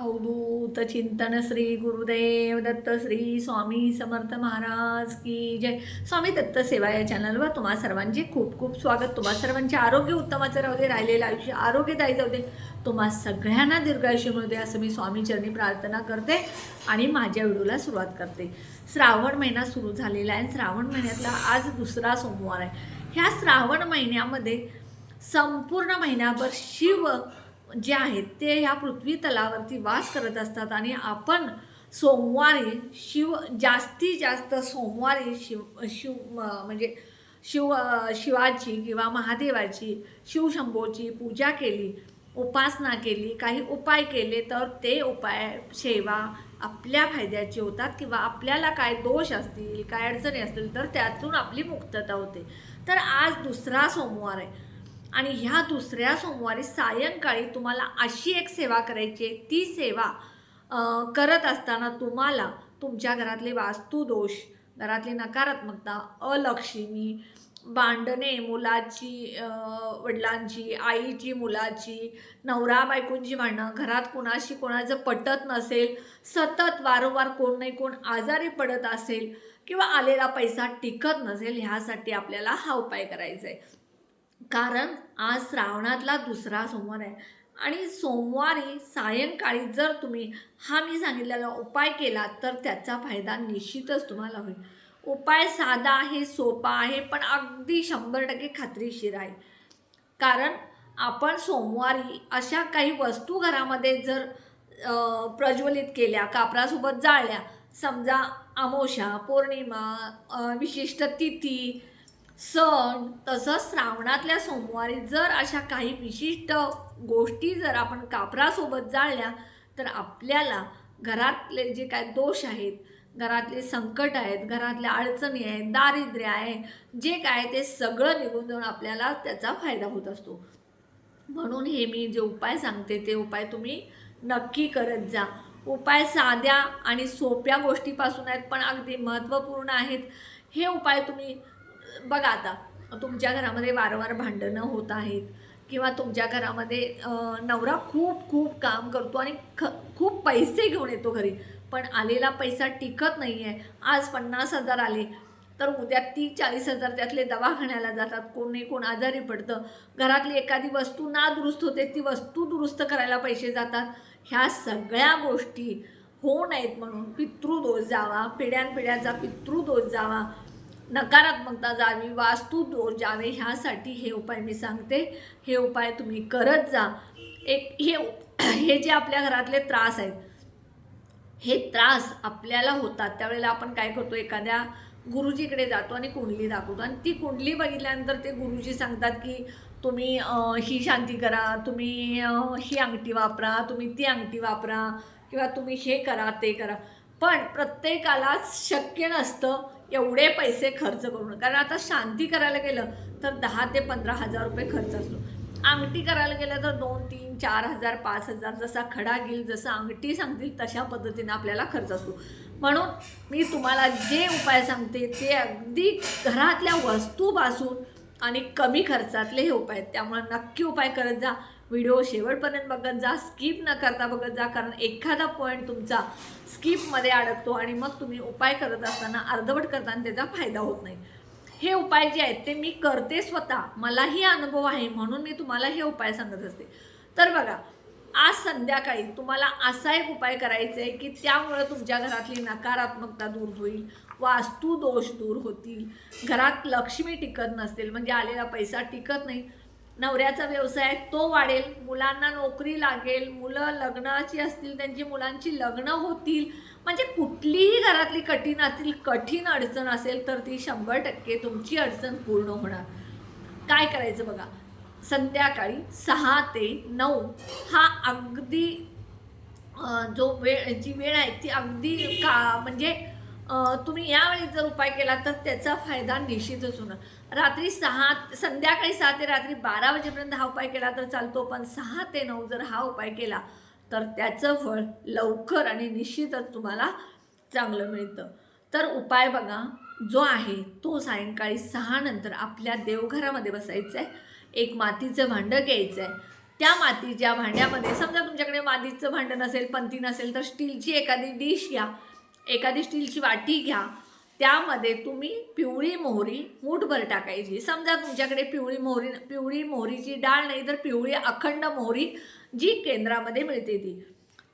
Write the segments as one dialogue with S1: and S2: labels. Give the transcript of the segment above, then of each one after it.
S1: अवधूत चिंतन श्री गुरुदेव दत्त श्री स्वामी समर्थ महाराज की जय. स्वामी दत्त सेवा या चॅनलवर तुम्हा सर्वांचे खूप खूप स्वागत. तुम्हा सर्वांचे आरोग्य उत्तमाचं राहू दे राहिलेलं आयुष्य आरोग्यदायी जाऊ दे. तुम्हा सगळ्यांना दीर्घायुष्य मिळू दे असं मी स्वामी चरणी प्रार्थना करते आणि माझ्या व्हिडिओला सुरुवात करते. श्रावण महिना सुरू झालेला आहे श्रावण महिन्यातला आज दुसरा सोमवार आहे. ह्या श्रावण महिन्यामध्ये संपूर्ण महिन्याभर शिव जे आहेत ते ह्या पृथ्वी तलावरती वास करत असतात आणि आपण सोमवारी शिव जास्तीत जास्त सोमवारी शिव शिव म्हणजे शिव शिवाची किंवा महादेवाची शिवशंभोची पूजा केली उपासना केली काही उपाय केले तर ते उपाय सेवा आपल्या फायद्याचे होतात किंवा आपल्याला काय दोष असतील काय अडचणी असतील तर त्यातून आपली मुक्तता होते. तर आज दुसरा सोमवार आहे. आणि ह्या दुसऱ्या सोमवारी सायंकाळी तुम्हाला अशी एक सेवा करायची आहे. ती सेवा करत असताना तुम्हाला तुमच्या घरातले वास्तुदोष घरातली नकारात्मकता अलक्ष्मी भांडणे मुलाची वडिलांची आईची मुलाची नवरा बायकोंची भांडणं घरात कोणाशी कोणाचं पटत नसेल सतत वारंवार कोण नाही कोण आजारी पडत असेल किंवा आलेला पैसा टिकत नसेल ह्यासाठी आपल्याला हा उपाय करायचा आहे. कारण आज श्रावणातला दुसरा सोमवार आहे. आणि सोमवारी सायंकाळी जर तुम्ही हा मी सांगितलेला उपाय केला तर त्याचा फायदा निश्चितच तुम्हाला होईल. उपाय साधा आहे सोपा आहे पण अगदी शंभर टक्के खात्रीशीर आहे. कारण आपण सोमवारी अशा काही वस्तू घरामध्ये जर प्रज्वलित केल्या कापरासोबत जाळल्या समजा अमोशा पौर्णिमा विशिष्ट तिथी सण तसंच श्रावणातल्या सोमवारी जर अशा काही विशिष्ट गोष्टी जर आपण कापरासोबत जाळल्या तर आपल्याला घरातले जे काय दोष आहेत घरातले संकट आहेत घरातल्या अडचणी आहेत दारिद्र्य आहे जे काय ते सगळं निघून जाऊन आपल्याला त्याचा फायदा होत असतो. म्हणून हे मी जे उपाय सांगते ते उपाय तुम्ही नक्की करत जा. उपाय साध्या आणि सोप्या गोष्टीपासून आहेत पण अगदी महत्त्वपूर्ण आहेत. हे उपाय तुम्ही बघा आता तुमच्या घरामध्ये वारंवार भांडणं होत आहेत किंवा तुमच्या घरामध्ये नवरा खूप खूप काम करतो आणि ख खूप पैसे घेऊन येतो घरी पण आलेला पैसा टिकत नाही आहे आज पन्नास हजार आले तर उद्या ती चाळीस हजार त्यातले दवाखान्याला जातात कोण नाही कोण आजारी पडतं. घरातली एखादी वस्तू ना दुरुस्त होते ती वस्तू दुरुस्त करायला पैसे जातात. ह्या सगळ्या गोष्टी होऊ नयेत म्हणून पितृदोष जावा पिढ्यानपिढ्याचा पितृदोष जावा. नकारात्मकता जावी वास्तू दूर जावे ह्यासाठी हे उपाय मी सांगते. हे उपाय तुम्ही करत जा. एक हे हे जे आपल्या घरातले त्रास आहेत हे त्रास आपल्याला होतात. त्यावेळेला आपण काय करतो एखाद्या गुरुजीकडे जातो आणि कुंडली दाखवतो. आणि ती कुंडली बघितल्यानंतर ते गुरुजी सांगतात की तुम्ही ही शांती करा तुम्ही ही अंगठी वापरा तुम्ही ती अंगठी वापरा किंवा तुम्ही हे करा ते करा. पण प्रत्येकालाच शक्य नसतं एवढे पैसे खर्च करून कारण आता शांती करायला गेलं तर दहा ते पंधरा हजार रुपये खर्च असतो. अंगठी करायला गेलं तर दोन तीन चार हजार पाच हजार जसा खडा घेईल जसं अंगठी सांगतील तशा पद्धतीने आपल्याला खर्च असतो. म्हणून मी तुम्हाला जे उपाय सांगते ते अगदी घरातल्या वस्तूपासून आणि कमी खर्चातले हे उपाय आहेत. त्यामुळे नक्की उपाय करत जा. व्हिडिओ शेवटपर्यंत बघत जा स्किप न करता बघत जा कारण एखादा पॉईंट तुमचा स्किपमध्ये अडकतो आणि मग तुम्ही उपाय करत असताना अर्धवट करताना त्याचा फायदा होत नाही. हे उपाय जे आहेत ते मी करते स्वतः. मलाही अनुभव आहे म्हणून मी तुम्हाला हे उपाय सांगत असते. तर बघा आज संध्याकाळी तुम्हाला असा एक उपाय करायचा आहे की त्यामुळं तुमच्या घरातली नकारात्मकता दूर होईल वास्तू दोष दूर होतील. घरात लक्ष्मी टिकत नसतील म्हणजे आलेला पैसा टिकत नाही. नवऱ्याचा व्यवसाय तो वाढेल मुलांना नोकरी लागेल मुलं लग्नाची असतील त्यांची मुलांची लग्न होतील म्हणजे कुठलीही घरातली कठीणातील कठीण अडचण असेल तर ती शंभर टक्के तुमची अडचण पूर्ण होणार. काय करायचं बघा? संध्याकाळी सहा ते नऊ हा अगदी जो वेळ जी वेळ आहे ती अगदी का म्हणजे तुम्ही यावेळी जर उपाय केला तर त्याचा फायदा निश्चितच होणार. रात्री सहा संध्याकाळी सहा ते रात्री बारा वाजेपर्यंत हा उपाय केला तर चालतो पण सहा ते नऊ जर हा उपाय केला तर त्याचं फळ लवकर आणि निश्चितच तुम्हाला चांगलं मिळतं. तर उपाय बघा जो आहे तो सायंकाळी सहा नंतर आपल्या देवघरामध्ये बसायचं आहे एक मातीचं भांडं घ्यायचं आहे त्या मातीच्या भांड्यामध्ये समजा तुमच्याकडे मातीचं भांडं नसेल पंती नसेल तर स्टीलची एखादी डिश घ्या एखादी स्टीलची वाटी घ्या त्यामध्ये तुम्ही पिवळी मोहरी मूठभर टाकायची. समजा तुमच्याकडे पिवळी मोहरी पिवळी मोहरीची डाळ नाही तर पिवळी अखंड मोहरी जी केंद्रामध्ये मिळते ती.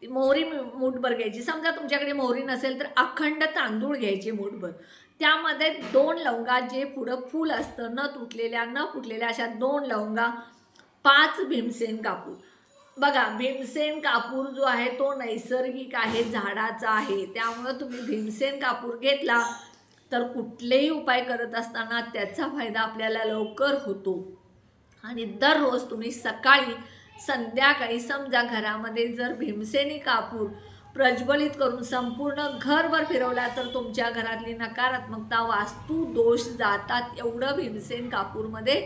S1: ती मोहरी मूठभर घ्यायची. समजा तुमच्याकडे मोहरी नसेल तर अखंड तांदूळ घ्यायचे मूठभर त्यामध्ये दोन लवंगा जे पुढं फूल असतं न तुटलेल्या न फुटलेल्या अशा दोन लवंगा पाच भीमसेन कापूर. बघा भीमसेन कापूर जो आहे तो नैसर्गिक आहे झाडाचा आहे. त्यामुळं तुम्ही भीमसेन कापूर घेतला तर कुठलेही उपाय करत असताना त्याचा फायदा आपल्याला लवकर होतो. आणि दररोज तुम्ही सकाळी संध्याकाळी समजा घरामध्ये जर भीमसेनी कापूर प्रज्वलित करून संपूर्ण घरभर फिरवला तर तुमच्या घरातली नकारात्मकता वास्तू दोष जातात. एवढं भीमसेन कापूरमध्ये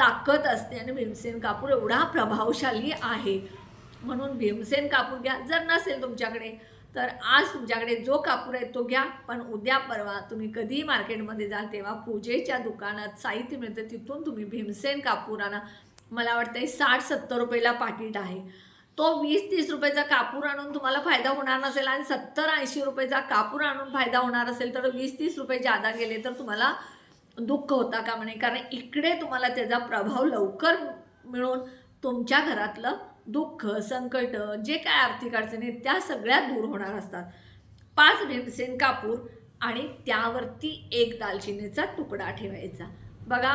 S1: ताकद असते आणि भीमसेन कापूर एवढा प्रभावशाली आहे. म्हणून भीमसेन कापूर घ्या. जर नसेल तुमच्याकडे तर आज तुमच्याकडे जो कापूर आहे तो घ्या. पण उद्या परवा तुम्ही कधीही मार्केटमध्ये जाल तेव्हा पूजेच्या दुकानात साहित्य मिळतं तिथून तुम्ही भीमसेन कापूर आणा मला वाटतं साठ सत्तर रुपयाला पाकिट आहे. तो वीस तीस रुपयाचा कापूर आणून तुम्हाला फायदा होणार नसेल आणि सत्तर ऐंशी रुपयाचा कापूर आणून फायदा होणार असेल तर वीस तीस रुपये जादा गेले तर तुम्हाला दुःख होता का म्हणे? कारण इकडे तुम्हाला त्याचा प्रभाव लवकर मिळून तुमच्या घरातलं दुःख संकट जे काय आर्थिक अडचणी आहेत त्या सगळ्या दूर होणार असतात. पाच भीमसेन कापूर आणि त्यावरती एक दालचिनीचा तुकडा ठेवायचा. बघा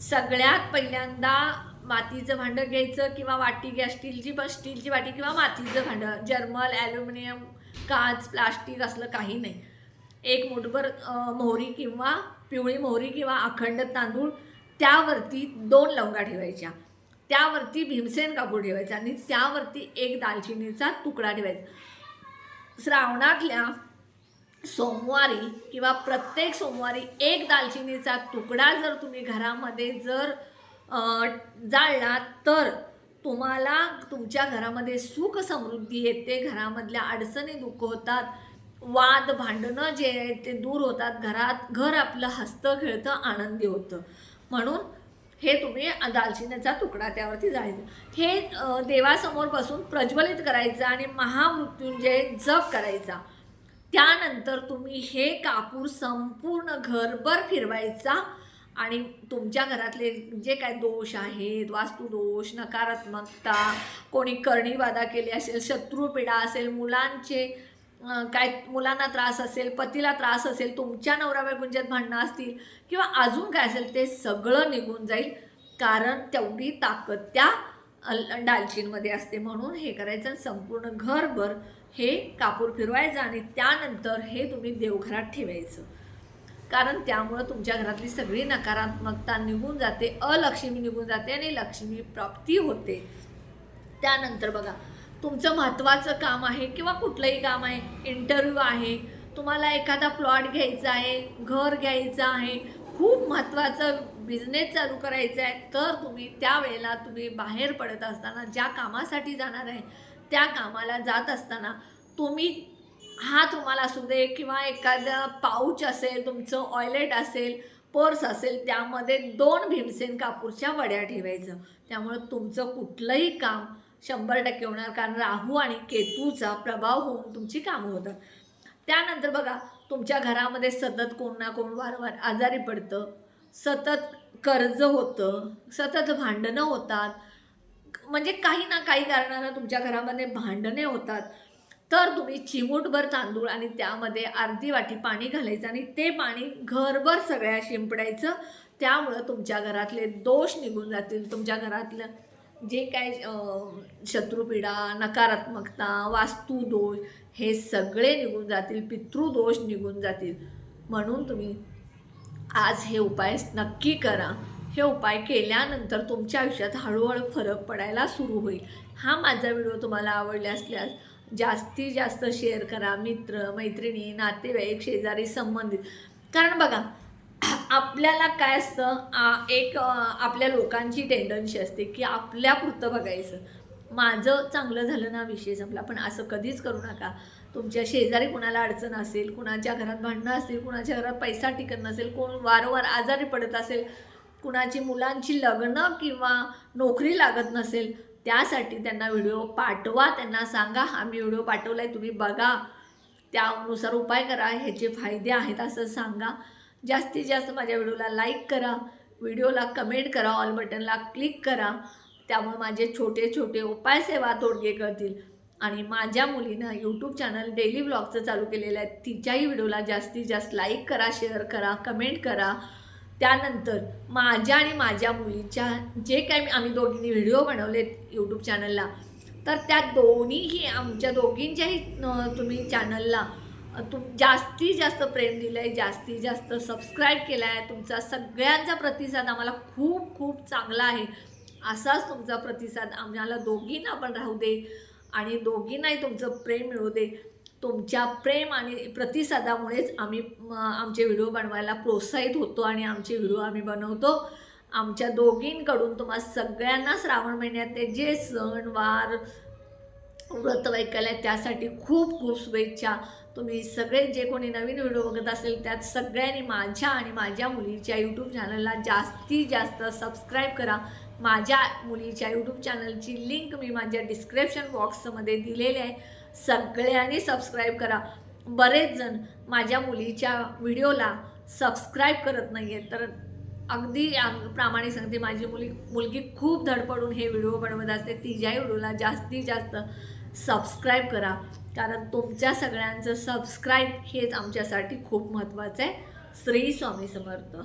S1: सगळ्यात पहिल्यांदा मातीचं भांडं घ्यायचं किंवा वाटी घ्या स्टीलची पण स्टीलची वाटी किंवा मातीचं भांडं जर्मल ॲल्युमिनियम काच प्लास्टिक असलं काही नाही. एक मुठभर मोहरी किंवा पिवळी मोहरी किंवा अखंड तांदूळ त्यावरती दोन लवंगा ठेवायच्या. त्यावरती भीमसेन कापूर ठेवायचा आणि त्यावरती एक दालचिनीचा तुकडा ठेवायचा. श्रावणातल्या सोमवारी किंवा प्रत्येक सोमवारी एक दालचिनीचा तुकडा जर तुम्ही घरामध्ये जर जाळला तर तुम्हाला तुमच्या घरामध्ये सुख समृद्धी येते घरामधल्या अडचणी दुःख होतात वाद भांडणं जे आहे ते दूर होतात घरात घर आपलं हसतं खेळतं आनंदी होतं. म्हणून हे तुम्ही दालचिनीचा तुकडा त्यावरती जायचं हे देवासमोर बसून प्रज्वलित करायचं आणि महामृत्युंजय जप करायचा. त्यानंतर तुम्ही हे कापूर संपूर्ण घरभर फिरवायचा आणि तुमच्या घरातले जे काय दोष आहेत वास्तुदोष नकारात्मकता कोणी करणीवादा केली असेल शत्रुपीडा असेल मुलांचे काय मुलांना त्रास असेल पतीला त्रास असेल तुमच्या नवरा गुंजेत भांडणं असतील किंवा अजून काय असेल ते सगळं निघून जाईल. कारण तेवढी ताकद त्या अल- असते. म्हणून हे करायचं संपूर्ण घरभर हे कापूर फिरवायचं आणि त्यानंतर हे तुम्ही देवघरात ठेवायचं. कारण त्यामुळं तुमच्या घरातली सगळी नकारात्मकता निघून जाते अलक्ष्मी निघून जाते आणि लक्ष्मी प्राप्ती होते. त्यानंतर बघा तुमचं महत्त्वाचं काम आहे किंवा कुठलंही काम आहे इंटरव्ह्यू आहे तुम्हाला एखादा प्लॉट घ्यायचा आहे घर घ्यायचं आहे खूप महत्त्वाचं बिझनेस चालू करायचा आहे तर तुम्ही त्यावेळेला तुम्ही बाहेर पडत असताना ज्या कामासाठी जाणार आहे त्या कामाला जात असताना तुम्ही हात रुमाल असू दे किंवा एखादा पाऊच असेल तुमचं ऑयलेट असेल पर्स असेल त्यामध्ये दोन भीमसेन कापूरच्या वड्या ठेवायचं. त्यामुळं तुमचं कुठलंही काम शंभर टक्के होणार कारण राहू आणि केतूचा प्रभाव होऊन तुमची कामं होतात. त्यानंतर बघा तुमच्या घरामध्ये सतत कोण ना कोण वारंवार आजारी पडतं सतत कर्ज होतं सतत भांडणं होतात. म्हणजे काही ना काही कारणानं तुमच्या घरामध्ये भांडणे होतात. तर तुम्ही चिमूटभर तांदूळ आणि त्यामध्ये अर्धी वाटी पाणी घालायचं आणि ते पाणी घरभर सगळ्या शिंपडायचं. त्यामुळं तुमच्या घरातले दोष निघून जातील तुमच्या घरातलं जे काय शत्रुपीडा नकारात्मकता वास्तुदोष हे सगळे निघून जातील पितृदोष निघून जातील. म्हणून तुम्ही आज हे उपाय नक्की करा. हे उपाय केल्यानंतर तुमच्या आयुष्यात हळूहळू फरक पडायला सुरू होईल. हा माझा व्हिडिओ तुम्हाला आवडला असल्यास जास्तीत जास्त शेअर करा. मित्र मैत्रिणी नातेवाईक शेजारी संबंधित. कारण बघा आपल्याला काय असतं एक आपल्या लोकांची टेंडन्सी असते की आपल्यापुरतं बघायचं. माझं चांगलं झालं ना विषय संपला. पण असं कधीच करू नका. तुमच्या शेजारी कुणाला अडचण असेल कुणाच्या घरात भांडणं असतील कुणाच्या घरात पैसा टिकत नसेल कोण वारंवार आजारी पडत असेल कुणाची मुलांची लग्न किंवा नोकरी लागत नसेल त्यासाठी त्यांना व्हिडिओ पाठवा त्यांना सांगा आम्ही व्हिडिओ पाठवला आहे तुम्ही बघा. त्यानुसार उपाय करा ह्याचे फायदे आहेत असं सांगा. जास्तीत जास्त माझ्या व्हिडिओला लाईक करा व्हिडिओला कमेंट करा ऑल बटनला क्लिक करा. त्यामुळे माझे छोटे छोटे उपाय सेवा तोडगे करतील. आणि माझ्या मुलीनं यूट्यूब चॅनल डेली ब्लॉगचं चालू केलेलं आहे तिच्याही व्हिडिओला जास्तीत जास्त लाईक करा शेअर करा कमेंट करा. त्यानंतर माझ्या आणि माझ्या मुलीच्या जे काही आम्ही दोघींनी व्हिडिओ बनवलेत यूट्यूब चॅनलला तर त्या दोन्हीही आमच्या दोघींच्याही तुम्ही चॅनलला तुम जास्तीत जास्त प्रेम दिलं आहे जास्तीत जास्त सबस्क्राईब केला आहे तुमचा सगळ्यांचा प्रतिसाद आम्हाला खूप खूप चांगला आहे. असाच तुमचा प्रतिसाद आम्हाला दोघींना पण राहू दे आणि दोघींनाही तुमचं प्रेम मिळू दे. तुमच्या प्रेम आणि प्रतिसादामुळेच आम्ही आमचे व्हिडिओ बनवायला प्रोत्साहित होतो आणि आमचे व्हिडिओ आम्ही बनवतो. आमच्या दोघींकडून तुम्हा सगळ्यांना श्रावण महिन्यातले जे सण वार व्रत ऐकायला आहे त्यासाठी खूप खूप शुभेच्छा. तुम्ही सगळे जे कोणी नवीन व्हिडिओ बघत असेल त्यात सगळ्यांनी माझ्या आणि माझ्या मुलीच्या यूट्यूब चॅनलला जास्तीत जास्त सबस्क्राईब करा. माझ्या मुलीच्या यूट्यूब चॅनलची लिंक मी माझ्या डिस्क्रिप्शन बॉक्समध्ये दिलेली आहे. सगळ्यांनी सबस्क्राईब करा. बरेच जण माझ्या मुलीच्या व्हिडिओला सबस्क्राईब करत नाही आहेत तर अगदी प्रामाणिक सांगते माझी मुली मुलगी खूप धडपडून हे व्हिडिओ बनवत असते. तिच्याही व्हिडिओला जास्तीत जास्त सबस्क्राईब करा. कारण तुमच्या सगळ्यांचं सबस्क्राईब हेच आमच्यासाठी खूप महत्त्वाचं आहे. श्री स्वामी समर्थ.